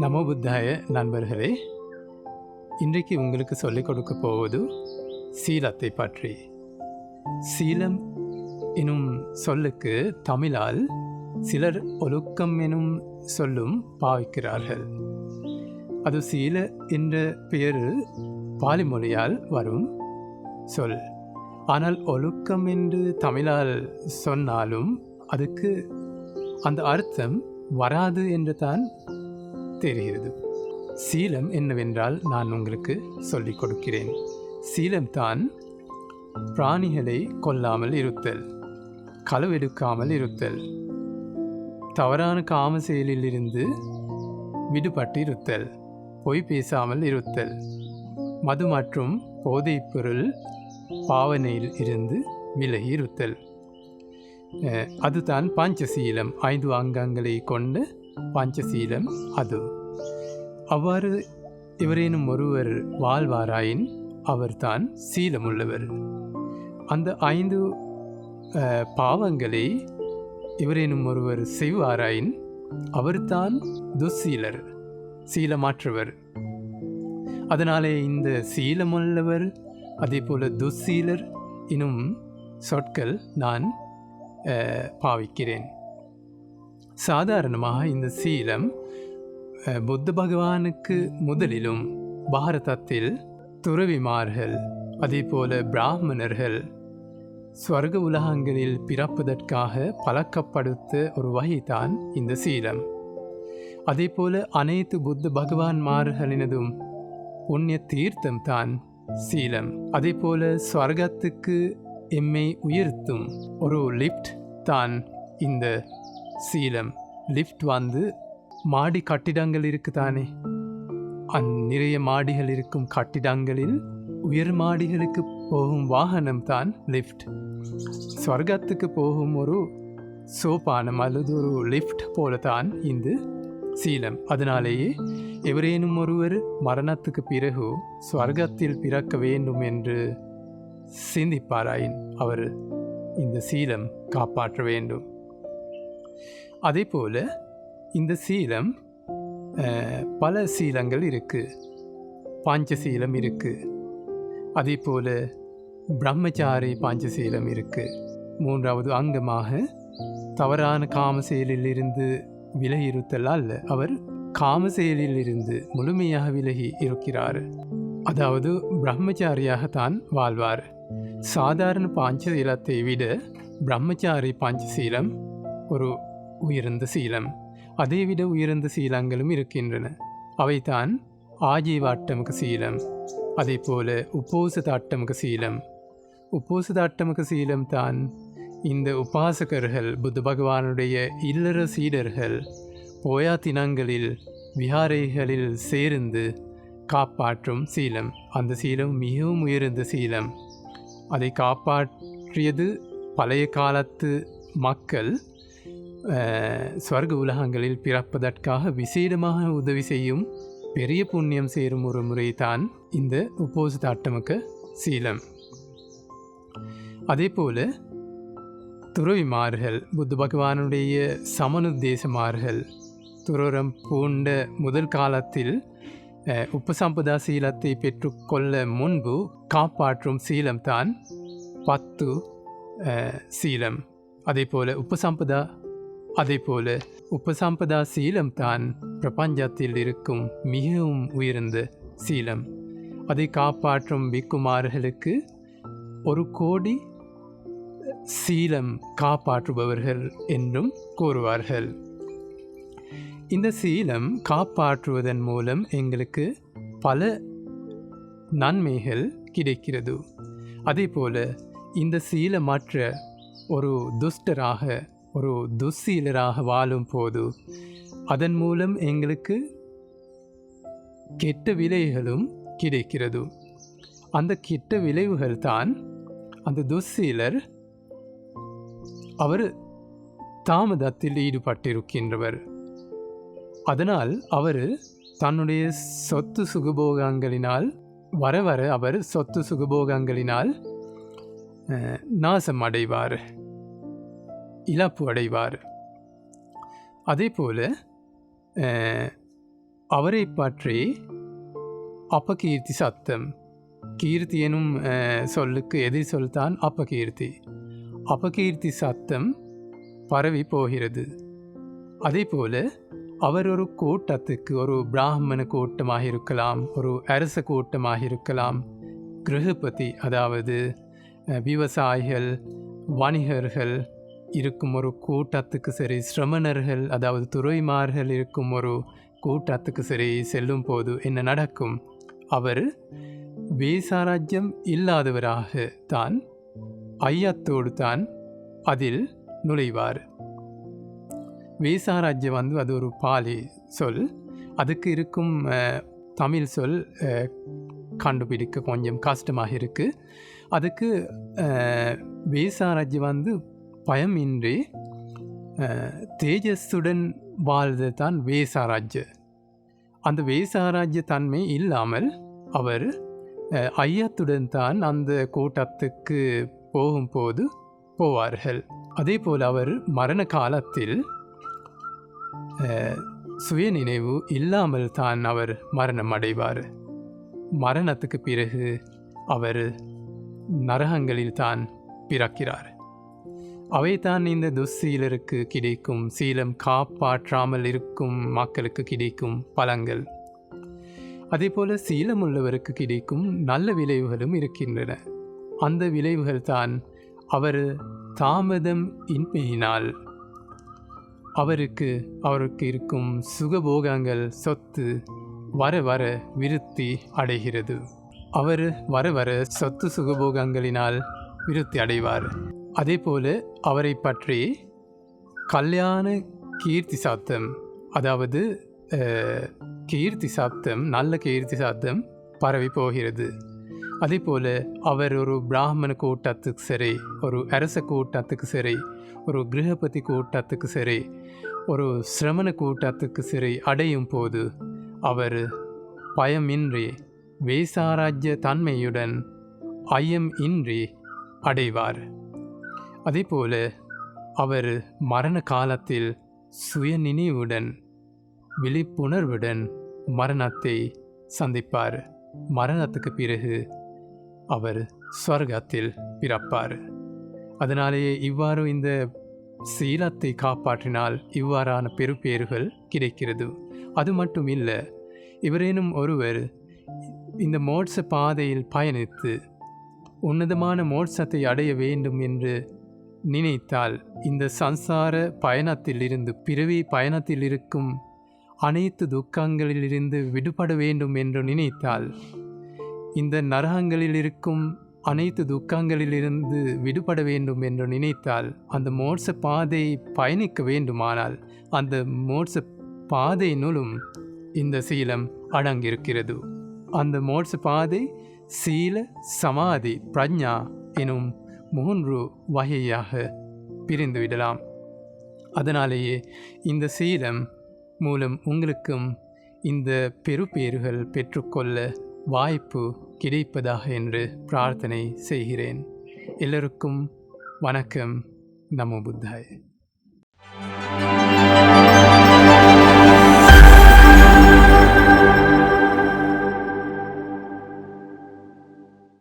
நமோ புத்தாய நண்பர்களே இன்றைக்கு உங்களுக்கு சொல்லிக் கொடுக்க போவது சீலத்தை பற்றி. சீலம் எனும் சொல்லுக்கு தமிழால் சிலர் ஒழுக்கம் எனும் சொல்லும் பாவிக்கிறார்கள். அது சீல என்ற பெயர் பாலி மொழியால் வரும் சொல். ஆனால் ஒழுக்கம் என்று தமிழால் சொன்னாலும் அதுக்கு அந்த அர்த்தம் வராது என்று தான் தெரிகிறது. சீலம் என்னவென்றால் நான் உங்களுக்கு சொல்லிக் கொடுக்கிறேன். சீலம்தான் பிராணிகளை கொல்லாமல் இருத்தல் களவெடுக்காமல் இருத்தல் தவறான காம செயலிலிருந்து விடுபட்டு இருத்தல் பொய் பேசாமல் இருத்தல் மது மற்றும் போதைப்பொருள் பாவனையில் இருந்து விலகி இருத்தல். அதுதான் பஞ்சசீலம். ஐந்து அங்கங்களை கொண்டு பஞ்சசீலம் அது. அவ்வாறு இவரேனும் ஒருவர் வாழ்வாராயின் அவர்தான் சீலமுள்ளவர். அந்த ஐந்து பாவங்களை இவரேனும் ஒருவர் செய்வாராயின் அவர்தான் துசீலர் சீலமாற்றவர். அதனாலே இந்த சீலமுள்ளவர் அதே போல் துசீலர் எனும் சொற்கள் நான் பாவிக்கிறேன். சாதாரணமாக இந்த சீலம் புத்த பகவானுக்கு முதலிலும் பாரதத்தில் துறவிமார்கள் அதே போல பிராமணர்கள் ஸ்வர்க உலகங்களில் பிறப்பதற்காக பழக்கப்படுத்த ஒரு வகைதான் இந்த சீலம். அதே போல அனைத்து புத்த பகவான்மார்களினதும் புண்ணிய தீர்த்தம் தான் சீலம். அதே போல ஸ்வர்கத்துக்கு எம்மை உயர்த்தும் ஒரு லிப்ட் தான் இந்த சீலம் லிஃப்ட் வந்து மாடி கட்டிடங்கள் இருக்குதானே? அந்நிறைய மாடிகள் இருக்கும் கட்டிடங்களில் உயர் மாடிகளுக்கு போகும் வாகனம் தான் லிஃப்ட் ஸ்வர்க்கத்துக்கு போகும் ஒரு சோப்பானம் அல்லது ஒரு லிஃப்ட் போல தான் இந்த சீலம். அதனாலேயே எவரேனும் ஒருவர் மரணத்துக்கு பிறகு ஸ்வர்க்கத்தில் பிறக்க வேண்டும் என்று சிந்திப்பாராயின் அவர் இந்த சீலம் காப்பாற்ற வேண்டும். அதே போல் இந்த சீலம் பல சீலங்கள் இருக்குது பாஞ்சசீலம் இருக்குது அதே போல் பிரம்மச்சாரி பாஞ்சசீலம் இருக்குது மூன்றாவது அங்கமாக தவறான காம செயலிலிருந்து விலகி இருத்தலால் அவர் காம செயலிலிருந்து முழுமையாக விலகி இருக்கிறார். அதாவது பிரம்மச்சாரியாகத்தான் வாழ்வார். சாதாரண பாஞ்சசீலத்தை விட பிரம்மச்சாரி பாஞ்சசீலம் ஒரு உயர்ந்த சீலம். அதைவிட உயர்ந்த சீலங்களும் இருக்கின்றன. அவைதான் ஆஜீவாட்டமுக சீலம். அதே போல உப்போசதாட்டமுக சீலம். உப்போசதாட்டமுக சீலம் தான் இந்த உபாசகர்கள் புத்த பகவானுடைய இல்லற சீடர்கள் போயா தினங்களில் விஹாரைகளில் சேர்ந்து காப்பாற்றும் சீலம். அந்த சீலம் மிகவும் உயர்ந்த சீலம். அதை காப்பாற்றியது பழைய காலத்து மக்கள் ஸ்வர்க உலகங்களில் பிறப்பதற்காக விசேடமாக உதவி செய்யும் பெரிய புண்ணியம் சேரும் ஒரு முறைதான் இந்த உப்போசிதாட்டமுக சீலம். அதே போல் துறவிமார்கள் புத்த பகவானுடைய சமனுத்தேசமார்கள் துறரம் பூண்ட முதல் காலத்தில் உப்பசம்பதா சீலத்தை பெற்றுக்கொள்ள முன்பு காப்பாற்றும் சீலம்தான் பத்து சீலம். அதே போல் உப்பசம்பதா அதே போல உபசம்பதா சீலம் தான் பிரபஞ்சத்தில் இருக்கும் மிகவும் உயர்ந்த சீலம். அதை காப்பாற்றும் பிக்குமார்களுக்கு ஒரு கோடி சீலம் காப்பாற்றுபவர்கள் என்றும் கூறுவார்கள். இந்த சீலம் காப்பாற்றுவதன் மூலம் எங்களுக்கு பல நன்மைகள் கிடைக்கிறது. அதே போல இந்த சீலமற்ற ஒரு துஷ்டராக ஒரு துசீலராக வாழும் போது அதன் மூலம் எங்களுக்கு கெட்ட விலைகளும் கிடைக்கிறது. அந்த கெட்ட விளைவுகள் தான் அந்த துசீலர் அவர் தாமதத்தில் ஈடுபட்டிருக்கின்றவர். அதனால் அவர் தன்னுடைய சொத்து சுகபோகங்களினால் வர வர அவர் சொத்து சுகபோகங்களினால் நாசம் அடைவார் இழப்பு அடைவார். அதே போல் அவரை பற்றி அப்பகீர்த்தி சத்தம் கீர்த்தி எனும் சொல்லுக்கு எதிர் சொல்தான் அப்பகீர்த்தி அப்பகீர்த்தி சத்தம் பரவி போகிறது. அதே போல் அவர் ஒரு கூட்டத்துக்கு ஒரு பிராமண கூட்டமாக இருக்கலாம் ஒரு அரச கூட்டமாக இருக்கலாம். கிரகபதி அதாவது விவசாயிகள் வணிகர்கள் இருக்கும் ஒரு கூட்டத்துக்கு சரி சிரமணர்கள் அதாவது துறைமார்கள் இருக்கும் ஒரு கூட்டத்துக்கு சரி செல்லும் போது என்ன நடக்கும்? அவர் வேசாராஜ்யம் இல்லாதவராக தான் ஐயத்தோடு தான் அதில் நுழைவார். வேசாராஜ்யம் வந்து அது ஒரு பாலி சொல். அதுக்கு இருக்கும் தமிழ் சொல் கண்டுபிடிக்க கொஞ்சம் கஷ்டமாக இருக்குது அதுக்கு வீசாராஜ்யம் வேசாராஜ்யம் வந்து பயமின்றி தேஜஸுடன் வாழ்வது தான் வேசாராஜ்ய அந்த வேசாராஜ்ய தன்மை இல்லாமல் அவர் ஐயத்துடன் தான் அந்த கூட்டத்துக்கு போகும்போது போவார்கள். அதே போல் அவர் மரண காலத்தில் சுய சுயநினைவு இல்லாமல் தான் அவர் மரணம் அடைவார். மரணத்துக்கு பிறகு அவர் நரகங்களில் தான் பிறக்கிறார். அவைதான் இந்த துஸ்சீலருக்கு கிடைக்கும் சீலம் காப்பாற்றாமல் இருக்கும் மக்களுக்கு கிடைக்கும் பலங்கள். சீலம் உள்ளவருக்கு கிடைக்கும் நல்ல விளைவுகளும் இருக்கின்றன. அந்த விளைவுகள் தான் அவர் தாமதம் இன்மையினால். அவருக்கு அவருக்கு இருக்கும் சுகபோகங்கள் சொத்து வர வர விருத்தி அடைகிறது. அவர் வர வர சொத்து சுகபோகங்களினால் விருத்தி அடைவார். அதே போல் அவரை பற்றி கல்யாண கீர்த்தி சாத்தம் அதாவது கீர்த்தி சாப்தம் நல்ல கீர்த்தி சாத்தம் பரவி போகிறது. அதே போல் அவர் ஒரு பிராமண கூட்டத்துக்கு சரி ஒரு அரச கூட்டத்துக்கு சரி ஒரு கிரகபதி கூட்டத்துக்கு சரி ஒரு சிரமண கூட்டத்துக்கு சரி அடையும் போது அவர் பயமின்றி வேசாராஜ்ய தன்மையுடன் ஐயம் இன்றி அடைவார். அதேபோல அவர் மரண காலத்தில் சுயநினைவுடன் விழிப்புணர்வுடன் மரணத்தை சந்திப்பார். மரணத்துக்கு பிறகு அவர் ஸ்வர்கத்தில் பிறப்பார். அதனாலேயே இவ்வாறு இந்த சீலத்தை காப்பாற்றினால் இவ்வாறான பெருப்பேறுகள் கிடைக்கிறது. அது மட்டும் இல்லை இவரேனும் ஒருவர் இந்த மோட்ச பாதையில் பயணித்து உன்னதமான மோட்சத்தை அடைய வேண்டும் என்று நினைத்தால் இந்த சம்சார பயணத்திலிருந்து பிறவி பயணத்தில் இருக்கும் அனைத்து துக்கங்களிலிருந்து விடுபட வேண்டும் என்று நினைத்தால் இந்த நரகங்களில் இருக்கும் அனைத்து துக்கங்களிலிருந்து விடுபட வேண்டும் என்று நினைத்தால் அந்த மோட்ச பாதை பயணிக்க வேண்டுமானால் அந்த மோட்ச பாதையினுளும் இந்த சீலம் அடங்கியிருக்கிறது. அந்த மோட்ச பாதை சீல சமாதி பிரஜா எனும் மூன்று வகையாக பிரிந்துவிடலாம். அதனாலேயே இந்த சீலம் மூலம் உங்களுக்கும் இந்த பெறுபேறுகள் பெற்றுக்கொள்ள வாய்ப்பு கிடைப்பதாக என்று பிரார்த்தனை செய்கிறேன். எல்லோருக்கும் வணக்கம். நமோ புத்தாய்.